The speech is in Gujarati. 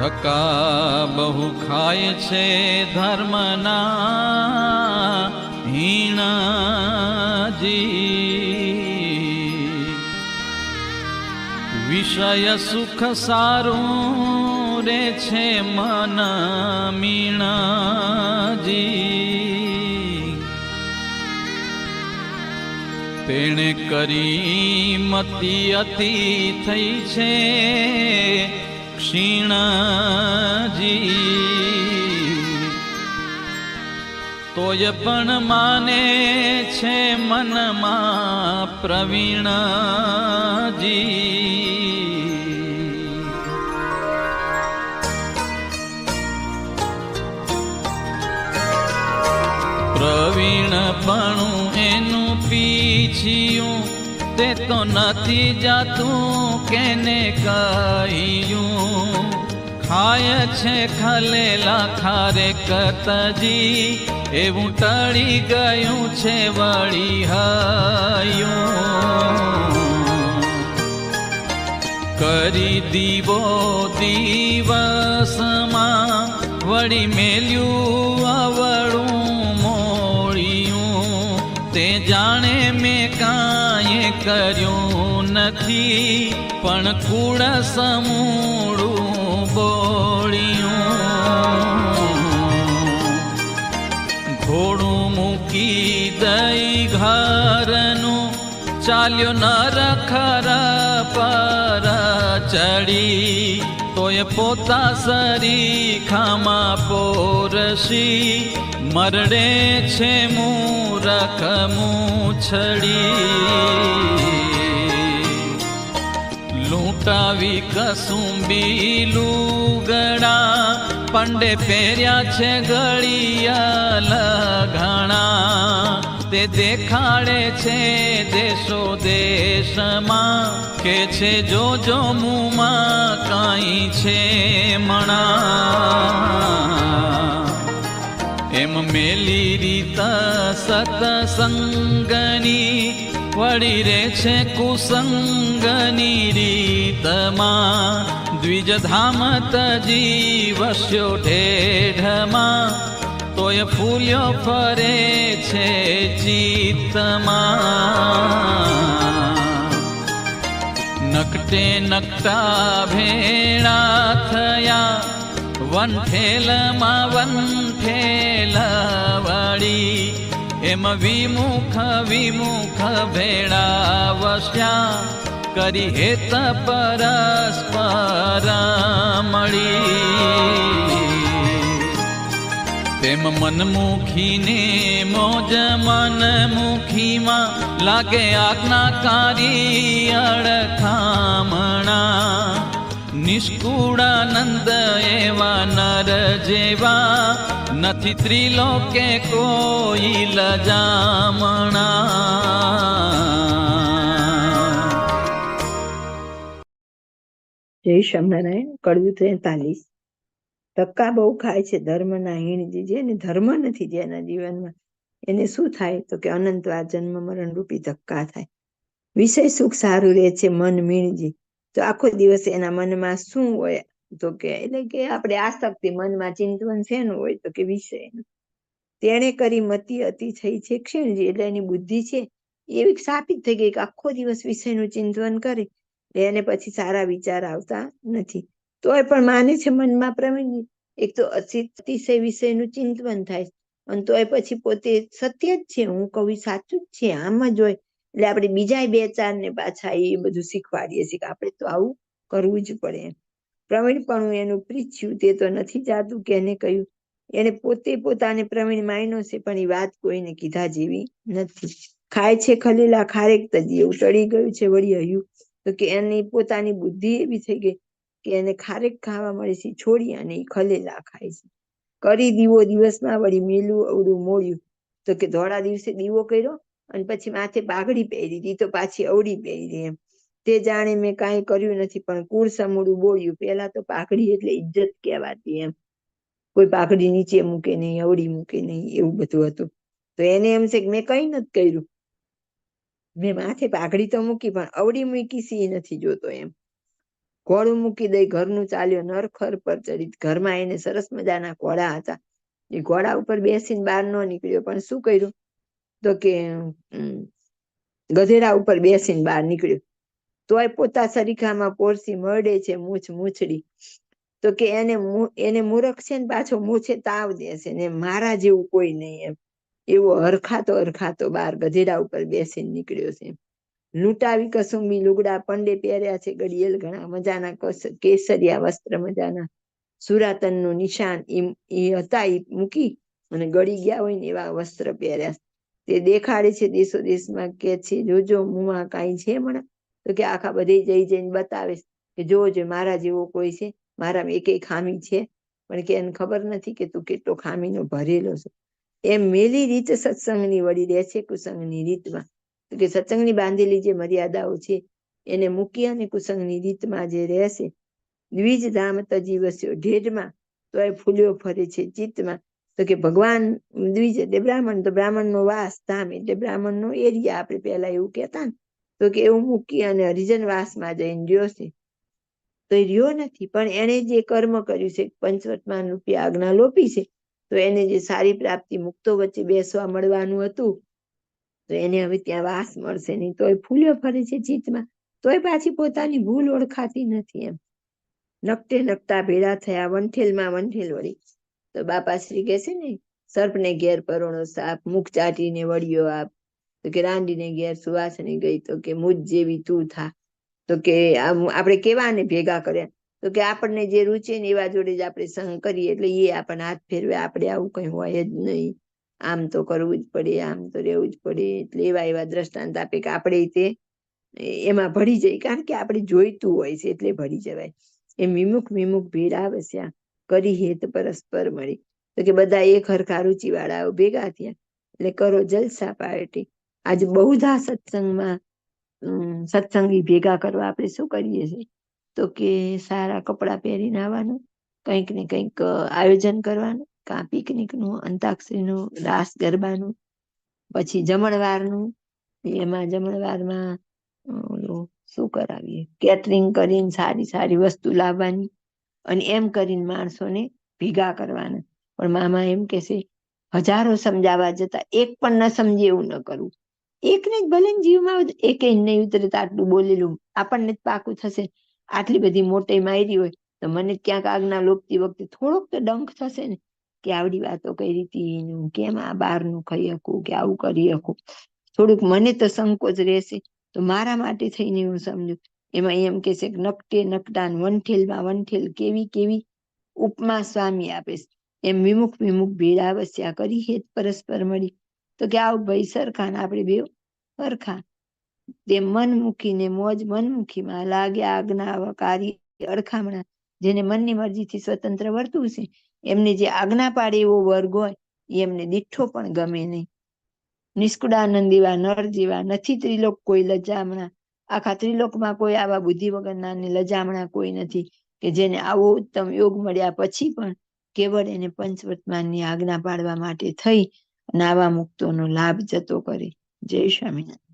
ધક્કા બહુ ખાય છે ધર્મના હીણાજી. વિષય સુખ સારું રે છે મન મીણાજી. તેણે કરી મતી અતિ થઈ છે ક્ષીણાજી તોય પણ માને છે મનમાં પ્રવીણજી પ્રવીણપણું એનું પીછિયું તે તો નથી જાતું કેને કહ્યું ખાય છે ખલેલા ખારે કરતાજી, એવું ટળી ગયું છે વળી હયું. કરી દીવો દિવસમાં વળી મેલ્યું અવળું મોળિયું. તે જાણે મેં કાંઈ કર્યું નથી, પણ કુળ સમૂળું બોળ્યું. ઘોડું મૂકી દઈ ઘરનું, ચાલ્યો નર ખરા પર ચડી. તોય પોતા સરી ખામાં પોરસી, મરડે છે મૂરખ છડી લૂંટાવી કસુંબી લુગડા પંડે પહેર્યા છે ગળિયા ઘણા. તે દેખાડે છે દેશો દેશમાં, કે છે જો જો મુમાં કાંઈ છે મણા. મેલી રીત સતસંગની વળી રે છે કુસંગની રીતમાં દ્વિજધામ તજી વસ્યો ઢેઢમાં તોય ફૂલ્યો ફરે છે ચિત્તમાં નકટે નકટા ભેણા થયા વંઠેલમાં વંઠેલ વળી એમ વિમુખ વિમુખ ભેળા વસ્યા કરી હેત પરસ્પર મળી તેમ મનમુખીને મોજ મનમુખીમાં લાગે આજ્ઞાકારી અડખામણા. નિષ્કુળાનંદ એવા નર જેવા નથી ત્રિલોકે કોઈ લજામણા. જય સ્વામિનારાયણ કડવું તેતાલીસ. ધક્કા બહુ ખાય છે ધર્મના હીણજી જેને ધર્મ નથી જેના જીવનમાં. એને શું થાય? તો કે અનંત આ જન્મ મરણ રૂપી ધક્કા થાય. વિષય સુખ સારું રહે છે મન મીણજી. તો આખો દિવસ એના મનમાં શું હોય? તો કે એટલે કે આપણે આસક્તિ મનમાં ચિંતન શેનું હોય? તો કે વિષય તેણે કરી મતિ અતિ થઈ છે ક્ષીણજી, એટલે એની બુદ્ધિ છે એવી સ્થાપિત થઈ ગઈ કે આખો દિવસ વિષયનું ચિંતવન કરે. એને પછી સારા વિચાર આવતા નથી. તોય પણ માને છે મનમાં પ્રવીણ એક તો અતિ- અતિશય વિષયનું ચિંતવન થાય અને તોય પછી પોતે સત્ય જ છે, હું કવિ સાચું જ છે, આમ જ હોય. એટલે આપણે બીજા બે ચાર ને પાછા એ બધું શીખવાડીએ છીએ કે આપણે તો આવું કરવું જ પડે. પ્રવીણ પણ એનું પ્રીચ્યું તે તો નથી જાતું કે એને કહ્યું એને પોતે પોતાને પ્રવીણ માયનો છે પણ એ વાત કોઈને કીધા જેવી નથી. ખાય છે ખલીલા, ખારેક તજી એવું ચડી ગયું છે વળી હયું. તો કે એની પોતાની બુદ્ધિ એવી થઈ ગઈ કે એને ખારેક ખાવા મળે છે છોડી અને એ ખલેલા ખાય છે. કરી દીવો દિવસમાં વળી મેલું અવડું મોડ્યું તો કે ધોળા દિવસે દીવો કર્યો અને પછી માથે પાઘડી પહેરી હતી તો પાછી અવળી પહેરી એમ. તે જાણે મેં કાંઈ કર્યું નથી, પણ કુળ સમૂળું બોલ્યું પેલા તો પાઘડી એટલે ઇજ્જત કહેવાતી એમ. કોઈ પાઘડી નીચે મૂકે નહીં, અવળી મૂકે નહીં, એવું બધું હતું. તો એને એમ છે કે મેં કઈ નથી કર્યું. મેં માથે પાઘડી તો મૂકી, પણ અવળી મૂકી સી નથી જોતો એમ. ઘોડું મૂકી દઈ, ઘરનું ચાલ્યો, નરખર પર ચડી ઘરમાં એને સરસ મજાના ઘોડા હતા. એ ઘોડા ઉપર બેસીને બહાર ન નીકળ્યો, પણ શું કર્યું? તો કે ગધેડા ઉપર બેસીને બહાર નીકળ્યો. તોય પોતા સરીખામાં પોરસી મળે છે મૂછ મૂછડી. તો કે એને એને મૂરખ છે ને પાછો મૂછે તાવ દેશે ને મારા જેવું કોઈ નહીં એમ. એવો હરખાતો હરખાતો બાર ગધેડા ઉપર બેસીને નીકળ્યો છે. લૂંટાવી કસુંબી લુગડા પંડે પહેર્યા છે ગડિયલ ઘણા મજાના કસ- કેસરિયા વસ્ત્ર મજાના. સુરાતનનું નિશાન ઈ ઈ હતા ઈ મૂકી અને ગળી ગયા હોય ને એવા વસ્ત્ર પહેર્યા. તે દેખાડે છે દેશો દેશમાં કે છે, જોજો મુમાં કાંઈ છે હમણાં તો કે આખા બધે જઈ જઈને બતાવે કે જોજો મારા જેવો કોઈ છે, મારામાં એકેય ખામી છે? પણ કે એને ખબર નથી કે તું કેટલો ખામીનો ભરેલો છો. એમ મેલી રીત સત્સંગની વળી રહે છે કુસંગની રીતમાં. તો કે સત્સંગની બાંધેલી જે મર્યાદાઓ છે, એને મૂકી અને કુસંગની રીતમાં જે રહેશે દ્વિજ ધામ તજી વસ્યો ઢેઢમાં તો એ ફૂલ્યો ફરે છે ચિત્તમાં. તો કે ભગવાન દ્વિજ એટલે બ્રાહ્મણ, તો બ્રાહ્મણનો વાસ ધામ, એટલે બ્રાહ્મણનો એરિયા આપણે પહેલા એવું કહેતા ને, તો કે એવું મૂકી અને હરિજન વાસમાં જઈને રહ્યો છે. તો એ રહ્યો નથી, પણ એને જે કર્મ કર્યું છે પંચવર્તમાન રૂપી આજ્ઞા લોપી છે, તો એને જે સારી પ્રાપ્તિ મુક્તો વચ્ચે બેસવા મળવાનું હતું, તો એને હવે ત્યાં વાસ મળશે નહીં. તોય ફૂલ્યો ફરે છે ચિત્તમાં તોય પાછી પોતાની ભૂલ ઓળખાતી નથી એમ. નકટે નકટા ભેળા થયા, વંઠેલમાં વંઠેલ વળી. તો બાપાશ્રી કે છે ને, સર્પને ઘેર પરોણો સાપ, મુખ ચાટીને વળ્યો આપ. તો કે રાંડીને ઘેર સુવાસણી ગઈ. તો કે મુજ જેવી તું થા. તો કે આપણે કેવાને ભેગા કર્યા. તો કે આપણને જે રૂચે ને એવા જોડે જ આપણે સંગ કરીએ. એટલે એ આપણને હાથ ફેરવે. આપણે આવું કઈ હોય જ નહીં. આમ તો કરવું જ પડે, આમ તો રહેવું જ પડે. એટલે એવા એવા દ્રષ્ટાંત આપે કે આપણે તે એમાં ભળી જાય કારણ કે આપણે જોઈતું હોય છે એટલે ભળી જવાય. એ વિમુખ વિમુખ ભીડ આવે છે આ. કરી હેત પરસ્પર મળી. તો કે બધા એક હરખા રૂચિ વાળાઓ ભેગા થયા. એટલે કરો જલસા પાર્ટી. આજે બહુધા સત્સંગમાં સત્સંગી ભેગા કરવા આપણે શું કરીએ છીએ? તો કે સારા કપડાં પહેરીને આવવાનું, કંઈક ને કંઈક આયોજન કરવાનું, કાં પિકનિકનું, અંતાક્ષરીનું રાસ ગરબાનું, પછી જમણવારનું, એમાં જમણવારમાં શું કરાવીએ? કેટરિંગ કરીને સારી સારી વસ્તુ લાવવાની. અને એમ કરીને માણસોને ભેગા કરવાના. પણ મામા એમ કે છે, હજારો સમજાવવા જતા એક પણ ન સમજે એવું ન કરવું એકને જ ભલે જીવમાં એક નહીં ઉતરે આટલું બોલેલું આપણને જ પાકું થશે. આટલી બધી મોટી માયરી હોય તો મને ક્યાંક આગના લોકતી વખતે થોડોક તો ડંખ થશે ને. કે આવડી વાતો કરી હતી કેમ આ બહારનું ખાઈ શકું, કે આવું કરી શકું? થોડુંક મને તો સંકોચ રહેશે. તો મારા માટે થઈને હું સમજુ. એમાં એમ કે છે નકટે નકટાન વંઠેલમાં વંઠેલ કેવી કેવી ઉપમા સ્વામી આપે છે. એમ વિમુખ વિમુખ ભેળ આવસ્યા કરી હેત પરસ્પર મળી. તો કે આવ ભાઈ સરખા આપણે બે સરખા. તે મન મૂકીને મોજ મન મૂકીમાં લાગે આજ્ઞા કાર્ય અડખામણા. જેને મનની મરજીથી સ્વતંત્ર વર્તવું છે. એમને જે આજ્ઞા પાડે એવો વર્ગ હોય, એ એમને દીઠો પણ ગમે નહીં. નિષ્કુળાનંદ એવા નર જેવા નથી ત્રિલોક કોઈ લજામણા. આખા ત્રિલોકમાં કોઈ આવા બુદ્ધિ વગરના લજામણા કોઈ નથી કે જેને આવો ઉત્તમ યોગ મળ્યા પછી પણ કેવળ એને પંચવર્તમાનની આજ્ઞા પાડવા માટે થઈ અને આવા મુક્તોનો લાભ જતો કરે. જય સ્વામિનારાયણ.